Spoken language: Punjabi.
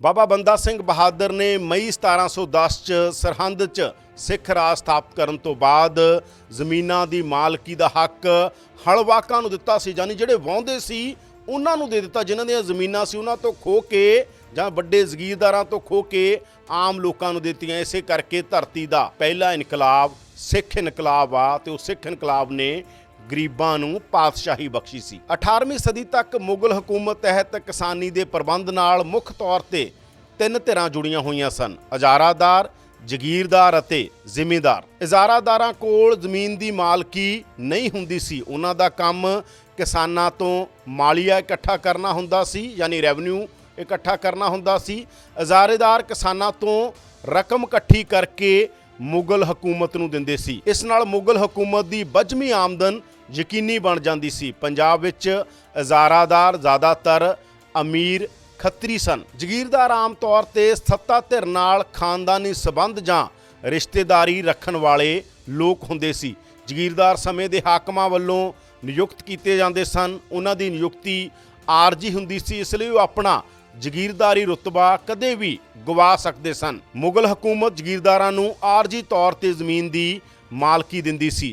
ਬਾਬਾ ਬੰਦਾ ਸਿੰਘ ਬਹਾਦਰ ਨੇ ਮਈ 1710 ਚ ਸਰਹੰਦ ਚ ਸਿੱਖ ਰਾਜ ਸਥਾਪਿਤ ਕਰਨ ਤੋਂ ਬਾਅਦ ਜ਼ਮੀਨਾਂ ਦੀ ਮਾਲਕੀ ਦਾ ਹੱਕ ਹਲਵਾਕਾਂ ਨੂੰ ਦਿੱਤਾ ਸੀ ਯਾਨੀ ਜਿਹੜੇ ਵਾਹੁੰਦੇ ਸੀ, ਉਹਨਾਂ ਨੂੰ ਦੇ ਦਿੱਤਾ, ਜਿਨ੍ਹਾਂ ਦੀਆਂ ਜ਼ਮੀਨਾਂ ਸੀ, ਉਹਨਾਂ ਤੋਂ ਖੋ ਕੇ ਜਾਂ ਵੱਡੇ ਜ਼ਗੀਰਦਾਰਾਂ ਤੋਂ ਖੋ ਕੇ ਆਮ ਲੋਕਾਂ ਨੂੰ ਦਿੱਤੀਆਂ, ਇਸੇ ਕਰਕੇ ਧਰਤੀ ਦਾ ਪਹਿਲਾ ਇਨਕਲਾਬ ਸਿੱਖ ਇਨਕਲਾਬ ਆ, ਤੇ ਉਹ ਸਿੱਖ ਇਨਕਲਾਬ ਨੇ ਗਰੀਬਾਂ ਨੂੰ ਪਾਤਸ਼ਾਹੀ ਬਖਸ਼ੀ ਸੀ। 18ਵੀਂ ਸਦੀ ਤੱਕ ਮੁਗਲ ਹਕੂਮਤ ਤਹਿਤ ਕਿਸਾਨੀ ਦੇ ਪ੍ਰਬੰਧ ਨਾਲ ਮੁੱਖ ਤੌਰ ਤੇ ਤਿੰਨ ਧਿਰਾਂ ਜੁੜੀਆਂ ਹੋਈਆਂ ਸਨ। ਅਜ਼ਾਰਾਦਾਰ, ਜ਼ਗੀਰਦਾਰ ਅਤੇ ਜ਼ਿਮੀਂਦਾਰ। ਇਜਾਰਾਦਾਰਾਂ ਕੋਲ ਜ਼ਮੀਨ ਦੀ ਮਾਲਕੀ ਨਹੀਂ ਹੁੰਦੀ ਸੀ। ਉਹਨਾਂ ਦਾ ਕੰਮ ਕਿਸਾਨਾਂ ਤੋਂ ਮਾਲੀਆ ਇਕੱਠਾ ਕਰਨਾ ਹੁੰਦਾ ਸੀ, ਯਾਨੀ ਰੈਵਨਿਊ ਇਕੱਠਾ ਕਰਨਾ ਹੁੰਦਾ ਸੀ। ਇਜਾਰੇਦਾਰ ਕਿਸਾਨਾਂ ਤੋਂ ਰਕਮ ਇਕੱਠੀ ਕਰਕੇ ਮੁਗਲ ਹਕੂਮਤ ਨੂੰ ਦਿੰਦੇ ਸੀ। ਇਸ ਨਾਲ ਮੁਗਲ ਹਕੂਮਤ ਦੀ ਬਜਮੀ ਆਮਦਨ ਯਕੀਨੀ ਬਣ ਜਾਂਦੀ ਸੀ। ਪੰਜਾਬ ਵਿੱਚ ਇਜ਼ਾਰਾਦਾਰ ਜ਼ਿਆਦਾਤਰ ਅਮੀਰ ਖੱਤਰੀ ਸਨ। ਜ਼ਗੀਰਦਾਰ ਆਮ ਤੌਰ ਤੇ ਸੱਤਾ ਧਿਰ ਨਾਲ ਖਾਨਦਾਨੀ ਸਬੰਧ ਜਾਂ ਰਿਸ਼ਤੇਦਾਰੀ ਰੱਖਣ ਵਾਲੇ ਲੋਕ ਹੁੰਦੇ ਸੀ। ਜ਼ਗੀਰਦਾਰ ਸਮੇਂ ਦੇ ਹਾਕਮਾਂ ਵੱਲੋਂ ਨਿਯੁਕਤ ਕੀਤੇ ਜਾਂਦੇ ਸਨ। ਉਹਨਾਂ ਦੀ ਨਿਯੁਕਤੀ ਆਰਜੀ ਹੁੰਦੀ ਸੀ। ਇਸ ਲਈ ਉਹ ਆਪਣਾ ਜ਼ਗੀਰਦਾਰੀ ਰੁਤਬਾ ਕਦੇ ਵੀ ਗਵਾ ਸਕਦੇ ਸਨ। ਮੁਗਲ ਹਕੂਮਤ ਜ਼ਗੀਰਦਾਰਾਂ ਨੂੰ ਆਰਜੀ ਤੌਰ ਤੇ ਜ਼ਮੀਨ ਦੀ ਮਾਲਕੀ ਦਿੰਦੀ ਸੀ